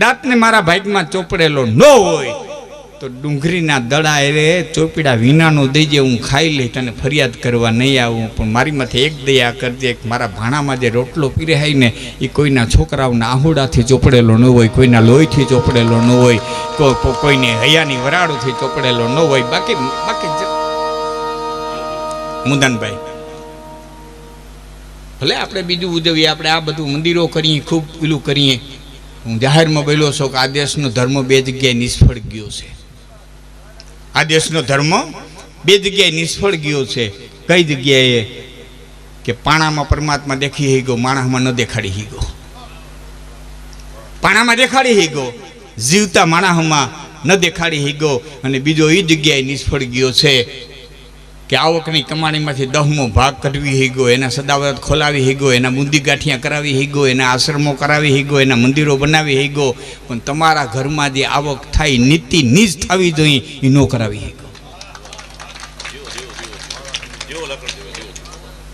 દાંતને મારા ભાગમાં ચોપડેલો ન હોય, તો ડુંગળીના દડા એ ચોપડા વિનાનો દઈજે હું ખાઈ લઈ તને ફરિયાદ કરવા નહીં આવું. પણ મારી માથે એક દયા કરજે મારા ભાણામાં જે રોટલો પીરેહાય ને, એ કોઈના છોકરાઓના આહુડાથી ચોપડેલો ન હોય, કોઈના લોહીથી ચોપડેલો ન હોય કોઈને હૈયાની વરાળોથી ચોપડેલો ન હોય. બાકી બાકી મુદાનભાઈ, ભલે આપણે બીજું ઉજવીએ, આપણે આ બધું મંદિરો કરીએ, ખૂબ પેલું કરીએ હું જાહેરમાં બોલ્યો છું કે આ દેશનો ધર્મ બે જગ્યાએ નિષ્ફળ ગયો છે. આ દેશનો ધર્મ બે જગ્યાએ નિષ્ફળ ગયો છે. કઈ જગ્યાએ? કે પાણામાં પરમાત્મા દેખી હી ગયો, માણસમાં ન દેખાડી હી ગયો. પાણામાં દેખાડી હી ગયો. જીવતા માણસમાં ન દેખાડી હી ગયો અને બીજો એ જગ્યાએ નિષ્ફળ ગયો છે. કે આવકની કમાણીમાંથી દહમો ભાગ કઢવી હી ગયો એના સદાવત ખોલાવી હી ગયો એના બુંદી ગાંઠિયા કરાવી હી ગયો એના આશ્રમો કરાવી હી ગયો એના મંદિરો બનાવી હી ગયો પણ તમારા ઘરમાં જે આવક થાય, નીતિ નીજ થવી જોઈએ એ ન કરાવી હી ગયો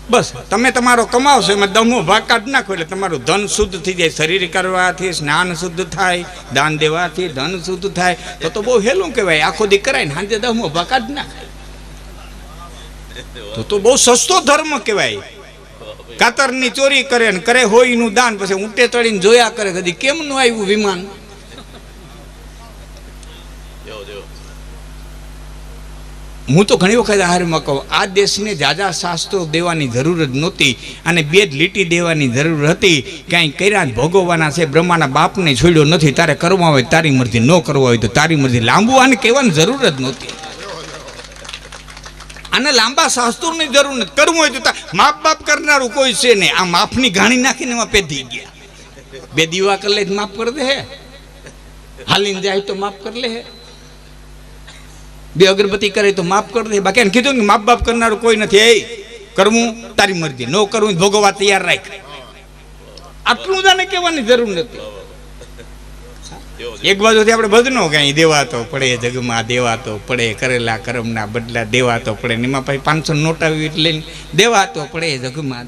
બસ, તમે તમારો કમાવશો, એમાં દમો ભાગ કાઢ નાખો, એટલે તમારું ધન શુદ્ધ થઈ જાય, શરીર કરવાથી સ્નાન શુદ્ધ થાય, દાન દેવાથી ધન શુદ્ધ થાય, તો તો બહુ હેલું કહેવાય, આખો દી કરાય ને સાંજે દમો ભાગ કાઢ નાખાય તો તો બહુ સસ્તો ધર્મ કહેવાય. કાતરની ચોરી કરે ને કરે હોય એનું દાન, પછી ઊંટે ચડીને જોયા કરે કદી કેમ નું આવ્યું વિમાન? હું તો ઘણી વખત આહારમાં કહું, આ દેશને જાજા શાસ્ત્રો દેવાની જરૂર જ નહોતી અને બે જ લીટી દેવાની જરૂર હતી. કાંઈ કર્યા જ ભોગવવાના છે, બ્રહ્માના બાપને છોડ્યો નથી, તારે કરવા હોય, તારી મરજી ન કરવા હોય તો તારી મરજી લાંબુ આને કહેવાની જરૂર જ નહોતી. આને લાંબા શાસ્ત્રોની જરૂર નથી. કરવું હોય તો માપ બાપ કરનારું કોઈ છે નહીં. આ માફની ઘાણી નાખીને એમાં પેધી ગયા. બે દીવા કરી લે માફ કરી દે હે. હાલીને જાય તો માફ કરી લે હે. બે અગરબત્તી કરે તો માફ કરી દે બાકી એને કીધું કે માપ બાપ કરનારું કોઈ નથી. એ કરવું તારી મરજી. ન કરવું ભોગવવા તૈયાર રાખ. આટલું જ કહેવાની જરૂર નથી. એક બાજુથી આપણે બધનો કઈ દેવાતો પડે જગમાં દેવાતો પડે કરેલા કરમના બદલા દેવાતો પડે ને એમાં પછી પાંચસો નોટ આવી એટલે દેવાતો પડે જગમાં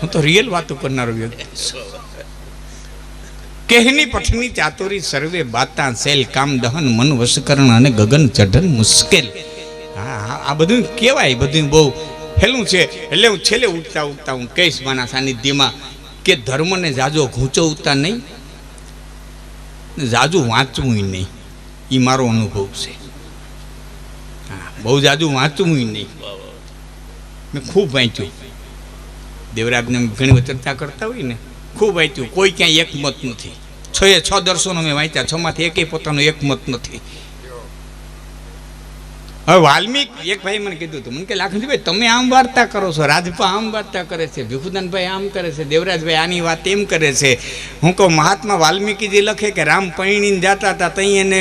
હું તો રિયલ વાતો કરનારો વ્યક્તિ. કહેની પઠની ચાતુરી સર્વે બાતા સેલ કામ દહન મન વશકરણ અને ગગન ચઢન મુશ્કેલ. આ બધું કહેવાય, બધું બહુ હેલું છે. એટલે હું છેલ્લે ઉઠતા ઉઠતા હું કહીશ માના સાનિધ્યમાં કે ધર્મને જાજો ઘૂંચવતા નહીં, જાજુ વાંચવું નહીં. એ મારો અનુભવ છે. હા, બહુ જાજુ વાંચવું નહીં. મેં ખૂબ વાંચ્યું. દેવરાજને ઘણી વાર ચર્ચા કરતા હોય ને, ખૂબ વાંચ્યું. કોઈ ક્યાંય એકમત નથી. છ એ છ દર્શનો મેં વાંચ્યા, છમાંથી એકે પોતાનો એકમત નથી. હવે વાલ્મીક એક ભાઈ મને કીધું હતું, મને કે લાખનજીભાઈ તમે આમ વાર્તા કરો છો, રાજપા આમ વાર્તા કરે છે ભીખુદાનભાઈ આમ કરે છે, દેવરાજભાઈ આની વાત એમ કરે છે. હું કહું, મહાત્મા વાલ્મીકીજી લખે કે રામ પૈણીને જતા હતા ત્યાં એને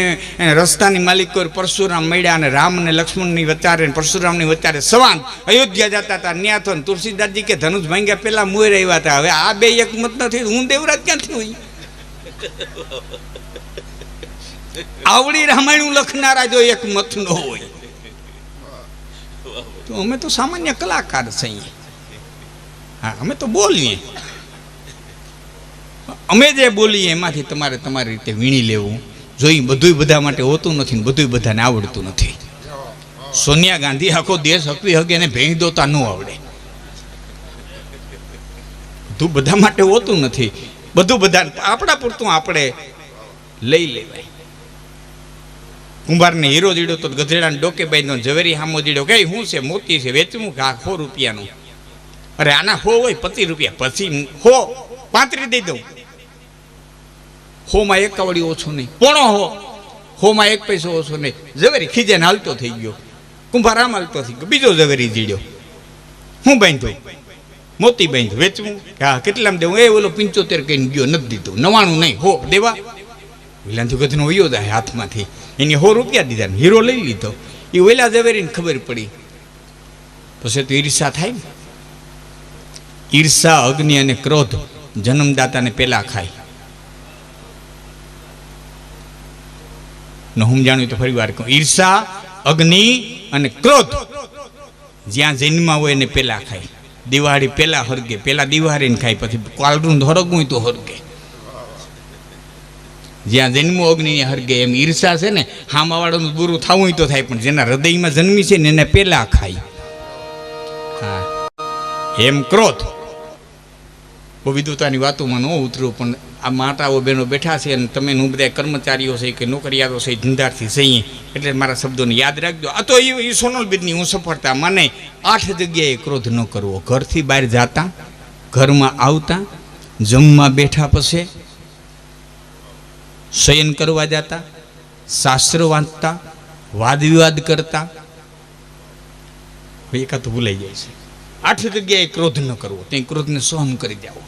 રસ્તાની માલિક કોઈ પરશુરામ મળ્યા અને રામ અને લક્ષ્મણની વચારે પરશુરામની વચારે સવાન અયોધ્યા જતા હતા, ન્યા થો તુલસીદાસજી કે ધનુષ ભાંગ્યા પહેલા મુએ રહ્યા હતા. હવે આ બે એકમત નથી, હું દેવરાજ ક્યાંથી હોય આવડી રામાયણ લખનારા જો એક મત ન હોય. તો અમે તો સામાન્ય કલાકાર છીએ. હા, અમે તો બોલીએ. અમે જે બોલીએ એમાંથી તમારે તમારી રીતે વીણી લેવું. જોઈ બધુંય બધા માટે હોતું નથી ને બધુંય બધાને આવડતું નથી. સોનિયા ગાંધી આખો દેશ હકવી હકે એને ભેંગ દોતા ન આવડે. બધું બધા માટે હોતું નથી. બધું બધા આપણા પૂરતું આપણે લઈ લેવાય. કુંભારને હીરો દીડો તો ગધેડાને ડોકે બાંધ્યો ઝવેરી હામો દીડો કે શું છે? મોતી છે? વેચવું કે આ સો રૂપિયાનું? અરે, આના હો હોય પચીસ રૂપિયા. પછી હો પાંત્રીસ દઈ દઉં. હોમાં એક કવડી ઓછું નહીં. પોણો હો. હોમાં એક પૈસો ઓછો નહીં. ઝવેરી ખીજે હાલતો થઈ ગયો. કુંભાર આમ હાલતો થઈ ગયો. બીજો ઝવેરી જીડ્યો હું બાંધો? મોતી બાંધ. વેચવું? હા કેટલામાં દેવું? એ ઓલો પંચોતેર કહીને ગયો. નથી દીધું. નવાણું નહીં. હો, દેવા. વિલાંતુ ગધનો વયો જાય હાથમાંથી. એની સો રૂપિયા દીધા હીરો લઈ લીધો. એ ઓલા ઝવેરીને ખબર પડી. પછી તો ઈર્ષા થાય ને. ઈર્ષા, અગ્નિ અને ક્રોધ જન્મદાતાને પેલા ખાય. ન હું જાણ્યું તો ફરી વાર કહું. ઈર્ષા, અગ્નિ અને ક્રોધ જ્યાં જન્મા હોય એને પેલા ખાય. દિવાળી પેલા હરગે, પેલા દિવાળીને ખાય. પછી કાલરું હરગવું તો હરગે. જ્યાં જન્મો અગ્નિ હરગે એમ ઈર્ષા છે ને, હામાવાળાનું બુરું થવું તો થાય, પણ જેના હૃદયમાં જન્મી છે ને એને પેલા ખાય. હા. એમ ક્રોધ. બહુ વિદ્વતાની વાતોમાં ન ઉતર્યું પણ આ માતાઓ બહેનો બેઠા છે અને તમે હું બધા કર્મચારીઓ છે કે નોકરિયાતો છે, ધંધારથી સહી એટલે મારા શબ્દોને યાદ રાખજો. આ તો એ એ સોનલ બીજની હું સફળતા મને. આઠ જગ્યાએ ક્રોધ ન કરવો. ઘરથી બહાર જાતા, ઘરમાં આવતા, જમવા બેઠા પછી શયન કરવા જતા, શાસ્ત્ર વાંચતા વાદવિવાદ કરતા. એકાદ ભૂલાઈ જાય છે. આઠ જગ્યાએ ક્રોધ ન કરવો તે ક્રોધને સહન કરી દેવો.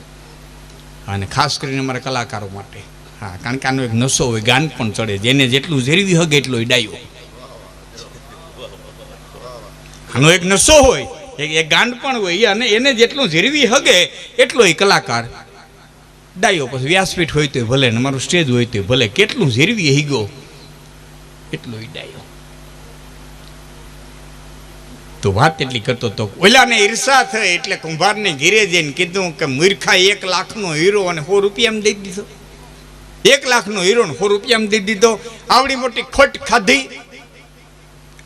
અને ખાસ કરીને અમારા કલાકારો માટે. હા, કારણ કે આનો એક નશો હોય, ગાન પણ ચડે, જેને જેટલું ઝેરવી હગે એટલો ડાયો. આનો એક નશો હોય એ ગાંડ પણ હોય, અને એને જેટલું ઝેરવી હગે, એટલો એ કલાકાર ડાયો પછી વ્યાસપીઠ હોય તો ભલે ને મારું સ્ટેજ હોય તો ભલે. કેટલું ઝેરવી હીગો એટલો ડાયો તો વાત એટલી કરતો તો, ઓલાને ઈર્ષા થઈ એટલે કુંભારને ઘીરે જઈને કીધું કે મૂર્ખા એક લાખનો હીરો અને સો રૂપિયામાં દઈ દીધો. એક લાખનો હીરો ને સો રૂપિયામાં દઈ દીધો. આવડી મોટી ખોટ ખાધી.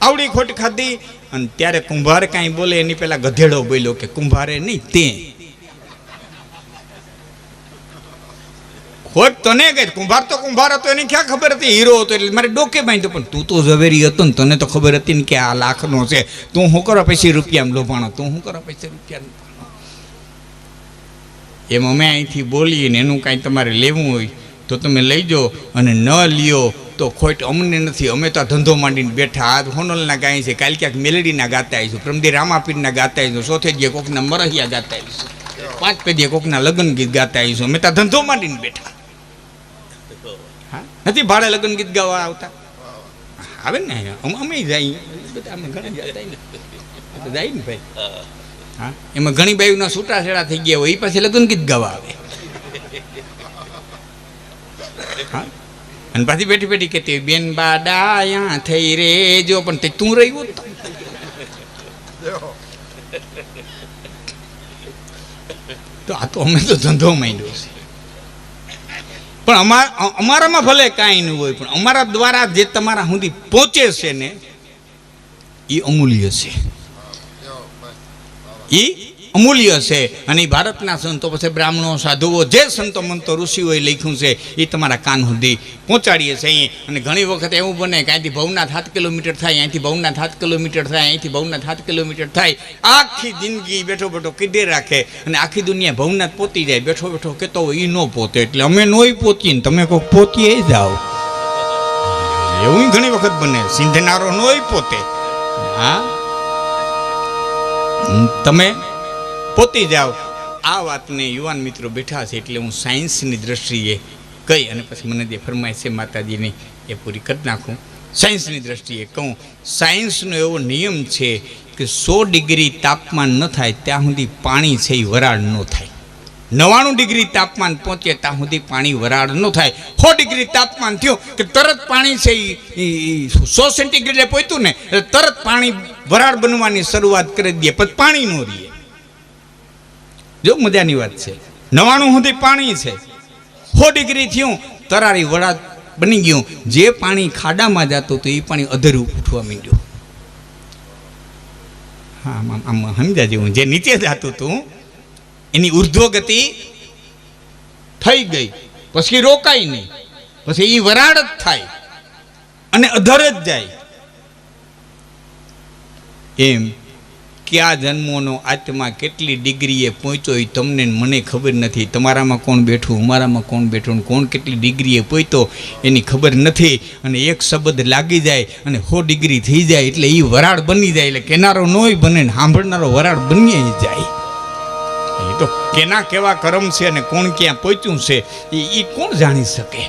આવડી ખોટ ખાધી. અને ત્યારે કુંભાર કાંઈ બોલે, એની પેલા ગધેડો બોલ્યો કે, કુંભારે નહીં, તે ખોટ તો ને ગઈ કુંભાર તો કુંભાર હતો, એની ક્યાં ખબર હતી? હીરો હતો એટલે મારે ડોકે બાંધ્યો પણ તું તો ઝવેરી હતો ને, તને તો ખબર હતી ને કે આ લાખનો છે. તું શું કરો પછી રૂપિયામાં લોભાણો? તું શું કરો પછી રૂપિયા એમ અમે અહીંથી બોલીએ ને એનું કાંઈ તમારે લેવું હોય તો તમે લઈ જાઓ અને ન લ્યો તો ખોટ અમને નથી. અમે તો ધંધો માંડીને બેઠા. આજ હોનલના ગાય છે. કાલ ક્યાંક મેલેડીના ગાતા આવીશું. પ્રમદી રામાપીરના ગાતા આવીશું. ચોથે જે કોકના મરહિયા ગાતા આવીશું. પાંચ પેઢીએ કોકના લગ્ન ગીત ગાતા આવીશું. અમે તો ધંધો માંડીને બેઠા. નથી, ભાડે લગ્ન ગીત ગાવા આવતા. આવે ને અમે જતા ને જાય ને ભાઈ. હા? એમાં ઘણી બાયુના છૂટાછેડા થઈ ગયા હોય એ પછી લગ્ન ગીત ગાવા આવે. હા? અને પાછી બેઠી બેઠી કહેતી બેન બાડા ડાયા થઈ રે જો. પણ તે તું રહ્યું તો આ તો અમે તો ધંધો માંડ્યો છે. પણ અમારા અમારામાં ભલે કાંઈ ન હોય પણ અમારા દ્વારા જે તમારા સુધી પહોંચે છે ને એ અમૂલ્ય છે. એ અમૂલ્ય છે. અને એ ભારતના સંતો પછી બ્રાહ્મણો, સાધુઓ, જે સંતો મંતો ઋષિઓએ લખ્યું છે એ તમારા કાન સુધી પહોંચાડીએ છીએ અહીં. અને ઘણી વખત એવું બને કે અહીંથી ભવનાથ સાત કિલોમીટર થાય, અહીંથી ભવનાથ સાત કિલોમીટર થાય, અહીંથી ભવનાથ સાત કિલોમીટર થાય. આખી જિંદગી બેઠો બેઠો કીધે રાખે. અને આખી દુનિયા ભવનાથ પોતી જાય. બેઠો બેઠો કહેતો હોય એ ન પોતે. એટલે અમે નોય પોતીએ તમે કોઈ પોતીએ જાઓ. એવું ઘણી વખત બને. સિંધનારો નોય પોતે. હા? તમે? પોતી જાઓ આ વાતને યુવાન મિત્રો બેઠા છે એટલે હું સાયન્સની દ્રષ્ટિએ કહી અને પછી મને જે ફરમાય છે માતાજીની એ પૂરી કરી નાખું. સાયન્સની દ્રષ્ટિએ કહું, સાયન્સનો એવો નિયમ છે કે સો ડિગ્રી તાપમાન ન થાય ત્યાં સુધી પાણી છે એ વરાળ ન થાય. નવાણું ડિગ્રી તાપમાન પહોંચે ત્યાં સુધી પાણી વરાળ ન થાય. સો ડિગ્રી તાપમાન થયું કે તરત પાણી છે એ સો સેન્ટીગ્રેડે પહોંચ્યું ને, એટલે તરત પાણી વરાળ બનવાની શરૂઆત કરી દે, પછી પાણી ન રહીએ જો મજાની વાત છે. નવાણું સુધી પાણી છે. સો ડિગ્રી થયું, તરારી વડા બની ગયું. જે પાણી ખાડામાં જતું હતું, એ પાણી અધરું ઉઠવા માંડ્યું. હા, આમ સમજા જેવું. જે નીચે જતું હતું, એની ઉર્ધ્વગતિ થઈ ગઈ. પછી રોકાય નહીં. પછી એ વરાળ જ થાય. અને અધર જ જાય. એમ. કયા જન્મોનો આત્મા કેટલી ડિગ્રીએ પહોંચ્યો એ તમને મને ખબર નથી. તમારામાં કોણ બેઠું અમારામાં કોણ બેઠું કોણ કેટલી ડિગ્રીએ પહોંચ્યો એની ખબર નથી. અને એક શબ્દ લાગી જાય અને સો ડિગ્રી થઈ જાય એટલે એ વરાળ બની જાય એટલે કેનારો નોય બને ને સાંભળનારો વરાળ બની જાય. એ તો કેના કેવા કરમ છે અને કોણ ક્યાં પહોંચ્યું છે એ એ કોણ જાણી શકે?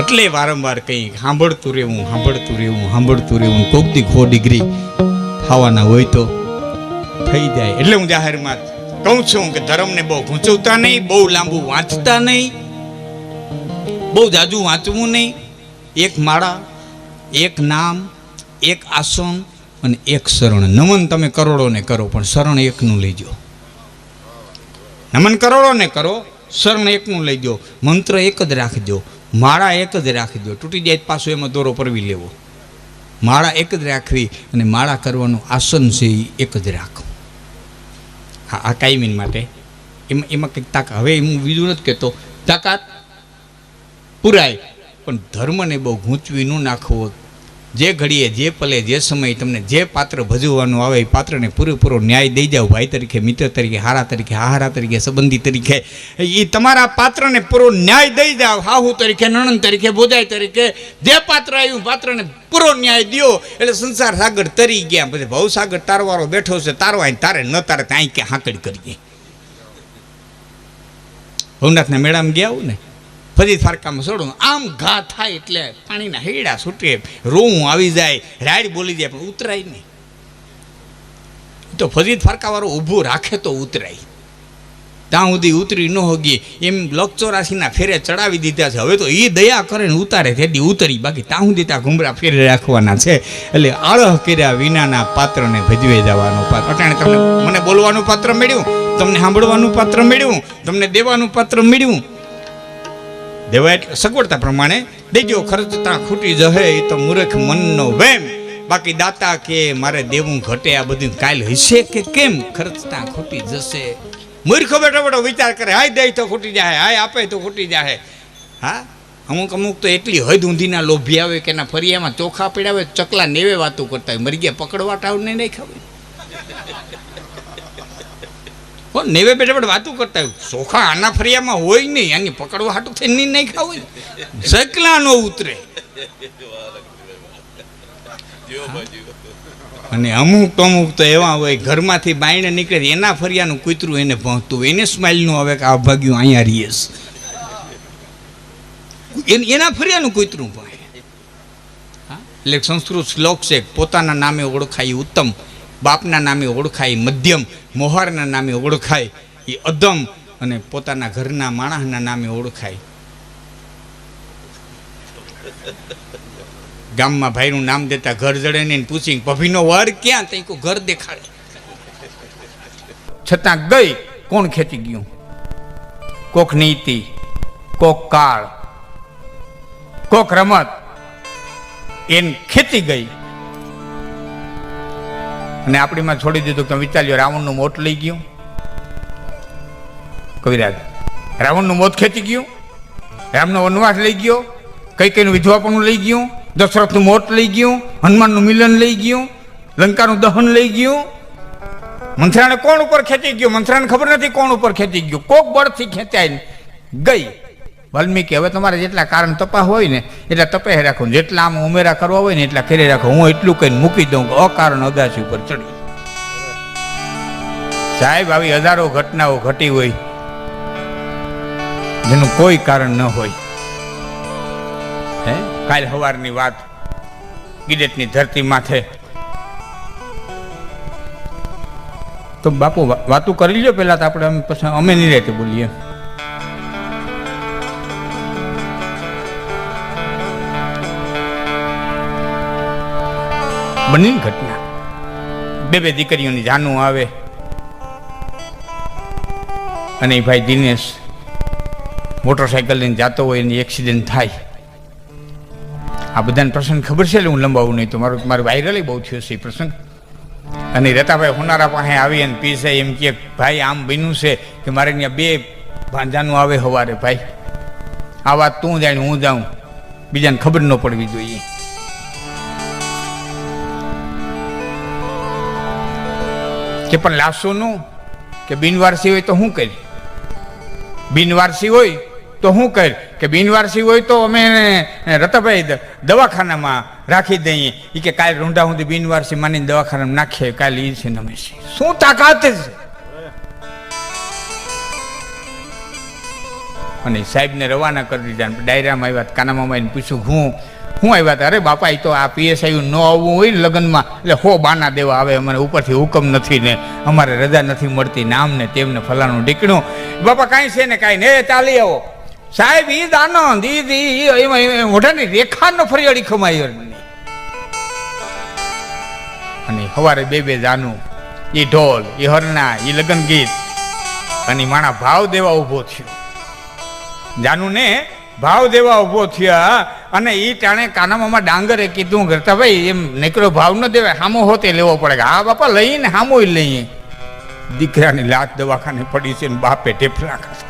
એટલે વારંવાર કંઈ સાંભળતું રહેવું સાંભળતું રહેવું સાંભળતું રહેવું કોક દી ખો ડિગ્રી થવાના હોય તો થઈ જાય. એટલે હું જાહેરમાં કહું છું કે ધર્મને બહુ ગૂંચવતા નહીં, બહુ લાંબુ વાંચતા નહીં, બહુ જાજુ વાંચવું નહીં. એક માળા, એક નામ, એક આસન અને એક શરણ. નમન તમે કરોડોને કરો, પણ શરણ એકનું લેજો. નમન કરોડોને કરો, શરણ એકનું લઈ લેજો. મંત્ર એક જ રાખજો. માળા એક જ રાખજો. તૂટી જાય પાછો એમાં દોરો પરવી લેવો. માળા એક જ રાખવી અને માળા કરવાનું આસન છે એ એક જ રાખવું. હા, આ કાયમીન માટે. એમાં એમાં કંઈક તાકાત. હવે હું બીજું નથી કહેતો. તાકાત પુરાય, પણ ધર્મને બહુ ગૂંચવી ન નાખવો જે ઘડીએ, જે પલે, જે સમયે તમને જે પાત્ર ભજવવાનું આવે, એ પાત્રને પૂરેપૂરો ન્યાય દઈ જાઓ. ભાઈ તરીકે, મિત્ર તરીકે, હારા તરીકે હારા તરીકે, સંબંધી તરીકે. એ તમારા પાત્રને પૂરો ન્યાય દઈ જાઓ. હાહુ તરીકે, નણંદ તરીકે બોજાઈ તરીકે, જે પાત્ર આવ્યું પાત્રને પૂરો ન્યાય દ્યો. એટલે સંસાર સાગર તરી ગયા. પછી ભવ સાગર તારવારો બેઠો છે. તારવાય ને તારે, ન તારે, ત્યાં કે હાંકડ કરીએ. ભવનાથના મેળામાં ગયા આવું ને? ફરી ફારકામાં છોડું આમ ઘા થાય એટલે પાણીના હેડા છૂટે રૂં આવી જાય, રાડ બોલી જાય, પણ ઉતરાય નહીં. તો ફરીદ ફરકાવાળું ઊભું રાખે તો ઉતરાય. ત્યાં સુધી ઉતરી ન હોગી. એમ લકચોરાશીના ફેરે ચડાવી દીધા છે. હવે તો એ દયા કરે ને ઉતારે તેથી ઉતરી. બાકી ત્યાં સુધી ત્યાં ઘુમરા ફેરે રાખવાના છે. એટલે આળહ કર્યા વિનાના પાત્રને ભજવે જવાનું પાત્ર. અટાણે તમને, મને બોલવાનું પાત્ર મળ્યું, તમને સાંભળવાનું પાત્ર મળ્યું, તમને દેવાનું પાત્ર મળ્યું. દેવા એટલે સગવડતા પ્રમાણે દેજો ખર્ચ ત્યાં ખૂટી જહે એ તો મૂર્ખ મનનો વેમ. બાકી દાતા કે મારે દેવું ઘટે, આ બધું કાલ હશે કે કેમ? ખર્ચ ત્યાં ખૂટી જશે. મૂર્ખો બેઠો બેઠો વિચાર કરે, હાય દે તો ખૂટી જાય હાય આપે તો ખૂટી જાય હા? અમુક અમુક તો એટલી હદ ઊંધીના લોભી આવે કે એના ફરિયામાં ચોખા પીડાવે, ચકલા નેવે વાતો કરતા હોય, મરી પકડવા ટાવ નહીં ખાવે હો, નેવે બેઠા બેઠા વાતું કરતા ચોખા આના ફરિયામાં હોય નહીં. આની પકડવા હાટું થઈ નહીં નહીં ખાવું સકલા નો ઉતરે. અને અમુક અમુક તો એવા હોય, ઘરમાંથી બાયણે નીકળે, એના ફરિયાનું કૂતરું એને પહોંચતું એને સ્માઇલનું આવે કે આ ભાગ્યું અહીંયા રીએસ એન- એના ફરિયાનું કૂતરું પણ? એટલે સંસ્કૃત શ્લોક છે, પોતાના નામે ઓળખાય ઉત્તમ. બાપના નામે ઓળખાય, મધ્યમ મોહારના નામે ઓળખાય, એ અધમ અને પોતાના ઘરના માણસના નામે ઓળખાય. ગામમાં ભાઈનું નામ દેતા ઘર જડે ને પૂછી ભભીનો વર ક્યાં? તઈ કો ઘર દેખાડે. છતાં ગઈ, કોણ ખેંચી ગયું? કોક નીતિ, કોક કાળ, કોક રમત, એન ખેંચી ગઈ. અને આપણીમાં છોડી દીધું કે વિચાર્યો, રાવણનું મોત લઈ ગયું. કવિરાજ, રાવણનું મોત ખેંચી ગયું. રામનો વનવાસ લઈ ગયો. કઈ કઈનું વિધવાપણું લઈ ગયું. દશરથનું મોત લઈ ગયું. હનુમાનનું મિલન લઈ ગયું. લંકાનું દહન લઈ ગયું. મંથરાને કોણ ઉપર ખેંચી ગયું? મંથરાને ખબર નથી કોણ ઉપર ખેંચી ગયું. કોક બળથી ખેંચાઈને ગઈ. વાલ્મીકી, હવે તમારે જેટલા કારણ તપા હોય ને, એટલા તપાઈ રાખો. જેટલા આમ ઉમેરા કરવા હોય ને, એટલા કરી રાખો. હું એટલું કહીને મૂકી દઉં કે અકારણ અગાસી ઉપર ચડી સાહેબ, આવી હજારો ઘટનાઓ ઘટી હોય, જેનું કોઈ કારણ ન હોય. હે? કાલ સવારની વાત ગિરેટની ધરતી માથે. તો બાપુ, વાતું કરી લ્યો પહેલાં તો આપણે, અમે પછી અમે નહીં રહેતી બોલીએ. બની ઘટના. બે બે દીકરીઓની જાનું આવે. અને એ ભાઈ દિનેશ મોટરસાયકલ લઈને જતો હોય એની એક્સિડન્ટ થાય. આ બધાને પ્રસંગ ખબર છે એટલે હું લંબાવું નહીં તો મારું મારું વાયરલ બહુ થયો છે એ પ્રસંગ. અને રેતાભાઈ હોનારા પાસે આવી અને પીસે એમ કે, ભાઈ, આમ બન્યું છે કે મારે ત્યાં બે ભાંજાનું આવે સવારે ભાઈ. આ વાત તું જાણ હું જાઉં. બીજાને ખબર ન પડવી જોઈએ. કે પણ લાવશો નું કે બિનવારસી હોય તો શું કરી? બિનવારસી હોય તો શું કરી? કે બિનવારસી હોય તો અમે રતાભાઈ દવાખાનામાં રાખી દઈએ. એ કે કાલે રૂંઢા સુધી બિનવારસી માની દવાખાનામાં નાખીએ, કાલે એ છે નમે છે. શું તાકાત છે? અને સાહેબને રવાના કરી દીધા. ડાયરામાં આવ્યા, કાનામાં આવીને પૂછ્યું, હું હું આવ્યા હતા અરે બાપા એ તો આ પીએસઆઈ ન આવવું હોય લગ્નમાં. એટલે હો બાના દેવા આવે, અમારે ઉપરથી હુકમ નથી ને અમારે રજા નથી મળતી નામ ને તેમને ફલાણું ડીકણું બાપા, કાંઈ છે ને કાંઈ ને? ચાલી આવો. સાહેબ ઈ જ આનંદ, ઈદ એમાં મોઢાની રેખાનો ફરિયાળી નહીં અને સવારે બે બે જાનું. એ ઢોલ એ હરણા એ લગ્ન ગીત અને માણા ભાવ દેવા ઊભો થયો. જાનું ને ભાવ દેવા ઊભો થયા અને એ ટાણે કાનામામાં ડાંગરે કીધું કરતા ભાઈ, એમ નીકળો, ભાવ ન દેવાય સામો હોતે લેવો પડે. હા, બાપા, લઈને સામો લઈએ. દીકરાની લાત દવાખાને પડી છે ને બાપે ટેફલા ખાધા.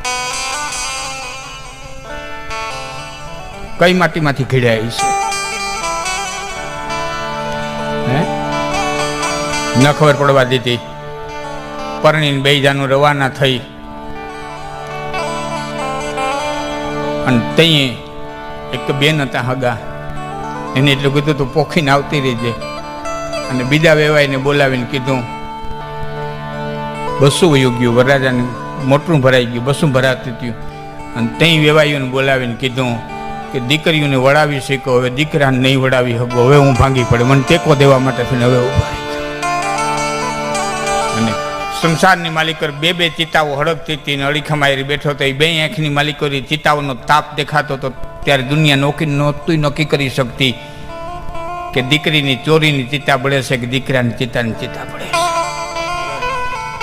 કઈ માટીમાંથી ઘડ્યા છે? ન ખબર પડવા દીધી. પરણીને બે જાનું રવાના થઈ અને તઈએ એક તો બેન હતા હગા. એને એટલું કીધું તું, પોખીને આવતી રહીજે. અને બીજા વેવાઈને બોલાવીને કીધું, બસું વયું ગયું, વરરાજાને મોટરું ભરાઈ ગયું, બસું ભરાતું થયું. અને ત્યાં વેવાઈઓને બોલાવીને કીધું કે, દીકરીઓને વળાવી શીખો, હવે દીકરાને નહીં વડાવી શકો હવે હું ભાંગી પડે, મને ટેકો દેવા માટે થઈને હવે ઊભા સંસારની માલિકર બે બે ચિતાઓ હડકતી હતી ને અડીખમ બેઠો તો એ બે આંખની માલિકોરી ચિતાઓનો તાપ દેખાતો તો ત્યારે દુનિયા નોકી નહોતું નક્કી કરી શકતી કે દીકરીની ચોરીની ચિતા બળે છે કે દીકરાની ચિતાની ચિતા બળે.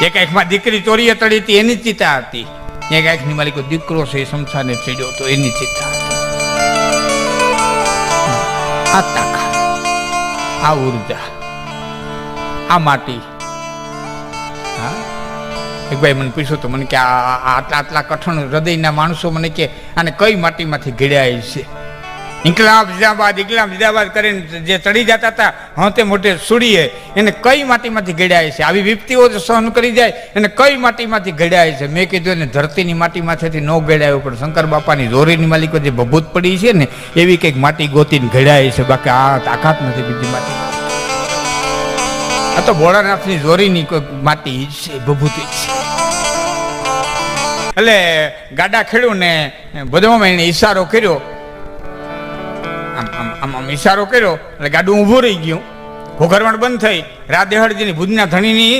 એક આંખમાં દીકરી ચોરીએ તળી હતી, એની ચિતા હતી. એક આંખની માલિકો દીકરો છે, એ સંસારને ચડ્યો તો એની ચિતા આ તાકાત, આ ઊર્જા, આ માટી એક ભાઈ મને પૂછ્યું તો મને કે આટલા આટલા કઠણ હૃદયના માણસો મને કે, આને કઈ માટીમાંથી ઘડ્યા છે? ઇન્કલાબ જિંદાબાદ ઇન્કલાબ જિંદાબાદ કરીને જે ચડી જતા હતા, હોતે મોટે સુડીએ, એને કઈ માટીમાંથી ઘડ્યા છે? આવી વિપત્તિઓ સહન કરી જાય, એને કઈ માટીમાંથી ઘડ્યા છે? મેં કીધું, એને ધરતીની માટીમાંથી ન ઘડાયું પણ શંકર બાપાની જોરીની માલિકો જે ભભૂત પડી છે ને, એવી કંઈક માટી ગોતીને ઘડાય છે. બાકી આ તાકાત નથી બીજી માટી. આ તો ભોળાનાથની જોરીની કોઈ માટી છે, ભભૂતિ છે. એટલે ગાડા ખેડ્યું ને બધવામાં એને ઈશારો કર્યો. આમ આમ આમ ઈશારો કર્યો, એટલે ગાડું ઊભું રહી ગયું. ઘોઘરવણ બંધ થઈ. રાત દેહડજીની ભુજના ધણીની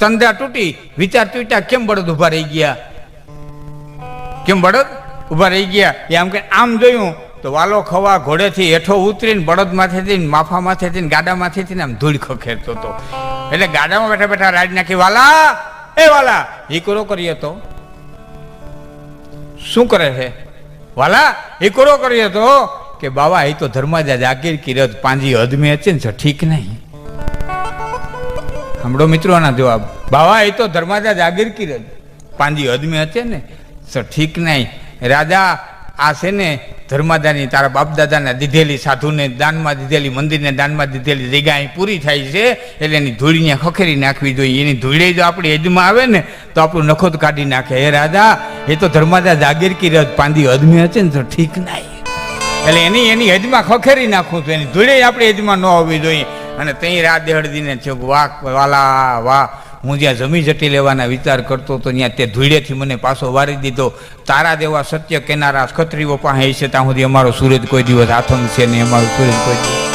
તંદા તૂટી, વિચાર તૂટ્યા, કેમ બળદ ઊભા રહી ગયા? કેમ બળદ ઊભા રહી ગયા? એ આમ કે, આમ જોયું, તો વાલો ખવા ઘોડેથી હેઠો ઉતરીને બળદ માથેથી માફા માથેથી થઈને ગાડા માથેથી આમ ધૂળ ખખેરતો હતો. એટલે ગાડામાં બેઠા બેઠા રાજ નાખી વાલા, એ વાલા! હીકરો કરી તો. શું કરે છે? વાલા હીકરો કર્યો તો કે, બાવા એ તો ધર્માજા જાગીર, કિરત, પાંજી હદમે છે ને ઠીક નહીં. સાંભળો મિત્રોના જવાબ. બાવા એ તો ધર્માજા જાગીર, કિરત, પાંજી હદમે હશે ને ઠીક નહીં. રાજા આ છે ને ધર્માદાની, તારા બાપ દાદાને દીધેલી સાધુને દાનમાં દીધેલી, મંદિરને દાનમાં દીધેલી જગ્યા અહીં પૂરી થાય છે, એટલે એની ધૂળીને ખખેરી નાખવી જોઈએ. એની ધૂળે જો આપણી યજમાં આવે ને, તો આપણું નખોત કાઢી નાખે. હે રાજા એ તો ધર્માદા જાગીર રજ પાંદી હદમે હશે ને, તો ઠીક નહીં. એટલે એની એની હદમાં ખખેરી નાખવું છું. એની ધૂળે આપણી હદમાં ન હોવી જોઈએ. અને ત્યાં રાત દેહડદીને છે, વાહ, વાલા, વાહ. હું જ્યાં જમી જટી લેવાના વિચાર કરતો તો ત્યાં તે ધૂળેથી મને પાછો વારી દીધો. તારા દેવા સત્ય કેનારા ખત્રીઓ પાસે છે, ત્યાં સુધી અમારો સૂરજ કોઈ દિવસ આથમ છે ને અમારો સૂરજ કોઈ દિવસ.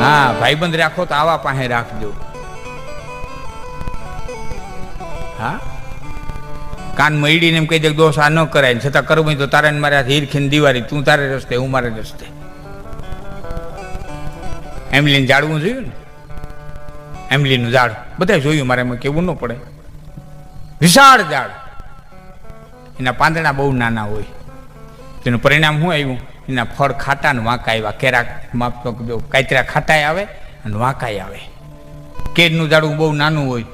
હા, ભાઈબંધ રાખો તો આવા પાસે રાખજો. હા? કાન મળીને એમ કહી દે દોષ આ ન કરાય છતાં કરવું તો તારે મારે હીરખીને દિવાળી, તું તારે રસ્તે, હું મારે રસ્તે. એમ લઈને જાળવું જોયું ને? એમલીનું ઝાડ. બધા જોયું મારે એમાં કેવું ન પડે. વિશાળ ઝાડ. એના પાંદડા બહુ નાના હોય. તેનું પરિણામ શું આવ્યું? એના ફળ ખાટા ને વાંકા આવ્યા. કેરા માપતો કાતરા ખાટાય આવે અને વાંકાય આવે. કેડનું ઝાડવું બહુ નાનું હોય.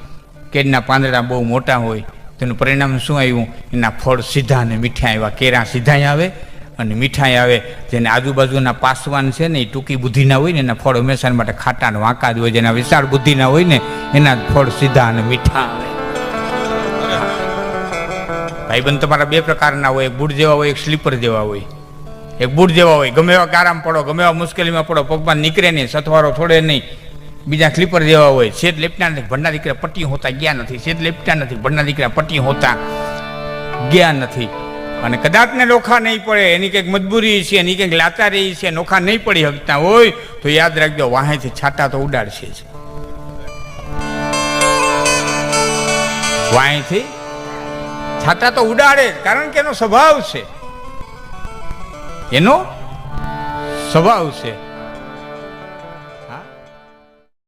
કેડના પાંદડા બહુ મોટા હોય. તેનું પરિણામ શું આવ્યું? એના ફળ સીધા અને મીઠા આવ્યા. કેરા સીધા આવે. અને મીઠાઈ આવે, જેને આજુબાજુના પાસવાન છે ને, એ ટૂંકી બુદ્ધિના હોય ને, એના ફળ હંમેશા માટે ખાટા અને વાંકા જ હોય, જેના વિશાળ બુદ્ધિના હોય ને, એના ફળ સીધા અને મીઠા આવે. ભાઈબંધ તમારા બે પ્રકારના હોય, એક બૂટ જેવા હોય, એક સ્લીપર જેવા હોય. એક બૂટ જેવા હોય, ગમે એવા કારામ પડો, ગમે એવા મુશ્કેલીમાં પડો, પગમાં નીકળે નહીં, સથવારો છોડે નહીં. બીજા સ્લીપર જેવા હોય શેત લેપટા નથી ભણના દીકરા પટ્ટી હોતા, ગયા નથી. શેત લેપટા નથી ભણના દીકરા પટ્ટી હોતા, ગયા નથી. અને કદાચ ને નોખા નહીં પડે, એની કંઈક મજબૂરી છે, એની કંઈક લાચારી છે, નોખા નહીં પડી શકતા હોય, તો યાદ રાખજો, વાહેથી છાટા તો ઉડાડશે જ. વાહેથી છાતા તો ઉડાડે કારણ કે એનો સ્વભાવ છે. એનો સ્વભાવ છે.